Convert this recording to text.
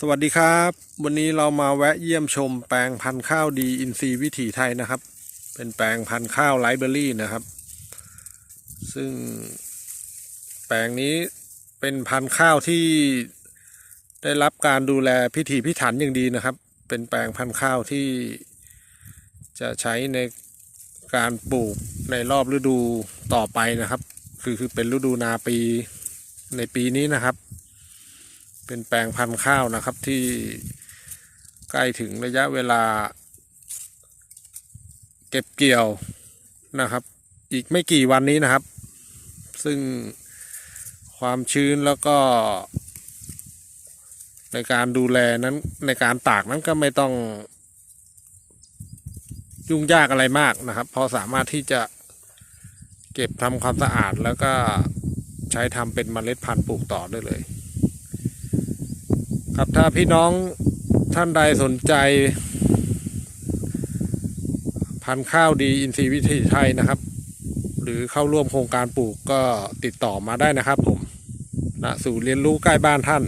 สวัสดีครับ วันนี้เรามาแวะเยี่ยมชมแปลงพันธุ์ข้าวดีอินทรีย์วิถีไทยนะครับ เป็นแปลงพันธุ์ข้าวไลเบอรี่นะครับ ซึ่งแปลงนี้เป็นพันธุ์ข้าวที่ได้รับการดูแลพิถีพิถันอย่างดีนะครับ เป็นแปลงพันธุ์ข้าวที่จะใช้ในการปลูกในรอบฤดูต่อไปนะครับ คือคือเป็นฤดูนาปีในปีนี้นะครับ เป็นแปลงพันธุ์ข้าวนะครับที่ใกล้ถึงระยะเวลา เก็บเกี่ยวนะครับ อีกไม่กี่วันนี้นะครับ ซึ่งความชื้นแล้วก็ ในการดูแลนั้นในการตากนั้นก็ไม่ต้อง ยุ่งยากอะไรมากนะครับ พอสามารถที่จะเก็บทำความสะอาดแล้วก็ใช้ทำเป็นเมล็ดพันธุ์ปลูกต่อได้เลย ครับถ้าพี่น้องท่านใดสนใจ พันข้าวดีอินทรีย์วิถีไทยนะครับ หรือเข้าร่วมโครงการปลูกก็ติดต่อมาได้นะครับผมณศูนย์เรียนรู้ใกล้บ้านท่าน